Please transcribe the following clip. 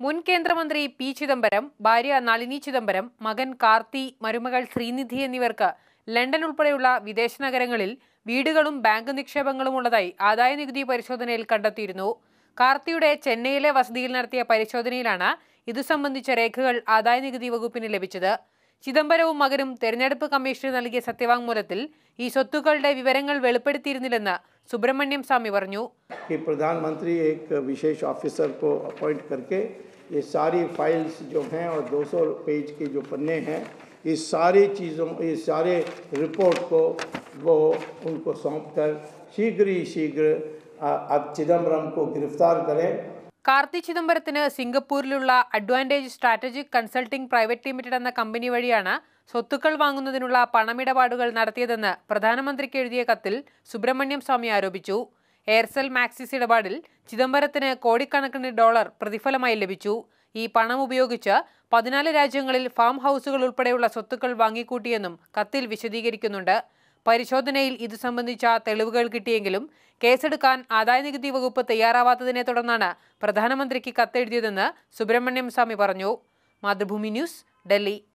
മുൻ കേന്ദ്രമന്ത്രി പി ചിദംബരം ഭാര്യ നളിനി ചിദംബരം മകൻ കാർത്തി മരുമകൾ ശ്രീനിധി എന്നിവർക്ക് ലണ്ടൻ ഉൾപ്പെടെയുള്ള വിദേശ നഗരങ്ങളിൽ വീടുകളും ബാങ്ക് നിക്ഷേപങ്ങളും ഉള്ളതായി ആദായനികുതി പരിശോധനയിൽ കണ്ടെത്തിയിരുന്നു. കാർത്തിയുടെ ചെന്നൈയിലെ വസതിയിൽ നടത്തിയ പരിശോധനയിലാണ് ഇതു സംബന്ധിച്ച രേഖകൾ ആദായനികുതി വകുപ്പിന് ലഭിച്ചത്. ചിദംബരവും മകനും തെരഞ്ഞെടുപ്പ് കമ്മീഷന് നൽകിയ സത്യവാങ്മൂലത്തിൽ ഈ സ്വത്തുക്കളുടെ വിവരങ്ങൾ വെളിപ്പെടുത്തിയിരുന്നില്ലെന്ന് സുബ്രഹ്മണ്യം സ്വാമി പറഞ്ഞു कि प्रधानमंत्री एक विशेष ऑफिसर को अपॉइंट करके ये सारी फाइल्स जो हैं और 200 पेज के जो पन्ने हैं इस सारी चीज़ों इस सारे रिपोर्ट को वो उनको सौंप कर शीघ्र ही शीघ्र अ, अब चिदम्बरम को गिरफ्तार करें കാർത്തി ചിദംബരത്തിന് സിംഗപ്പൂരിലുള്ള Advantage Strategic Consulting Private Limited എന്ന കമ്പനി വഴിയാണ് സ്വത്തുക്കൾ വാങ്ങുന്നതിനുള്ള പണമിടപാടുകൾ നടത്തിയതെന്ന് പ്രധാനമന്ത്രിക്ക് എഴുതിയ കത്തിൽ സുബ്രഹ്മണ്യം സ്വാമി ആരോപിച്ചു. എയർസെൽ മാക്സിസ് ഇടപാടിൽ ചിദംബരത്തിന് കോടിക്കണക്കിന് ഡോളർ പ്രതിഫലമായി ലഭിച്ചു. ഈ പണം ഉപയോഗിച്ച് പതിനാല് രാജ്യങ്ങളിൽ ഫാം ഹൗസുകൾ ഉൾപ്പെടെയുള്ള സ്വത്തുക്കൾ വാങ്ങിക്കൂട്ടിയെന്നും കത്തിൽ വിശദീകരിക്കുന്നുണ്ട്. പരിശോധനയിൽ ഇത് സംബന്ധിച്ച തെളിവുകൾ കിട്ടിയെങ്കിലും കേസെടുക്കാൻ ആദായനികുതി വകുപ്പ് തയ്യാറാവാത്തതിനെ തുടർന്നാണ് പ്രധാനമന്ത്രിക്ക് കത്തെഴുതിയതെന്ന് സുബ്രഹ്മണ്യം സ്വാമി പറഞ്ഞു. മാതൃഭൂമി ന്യൂസ് ഡൽഹി.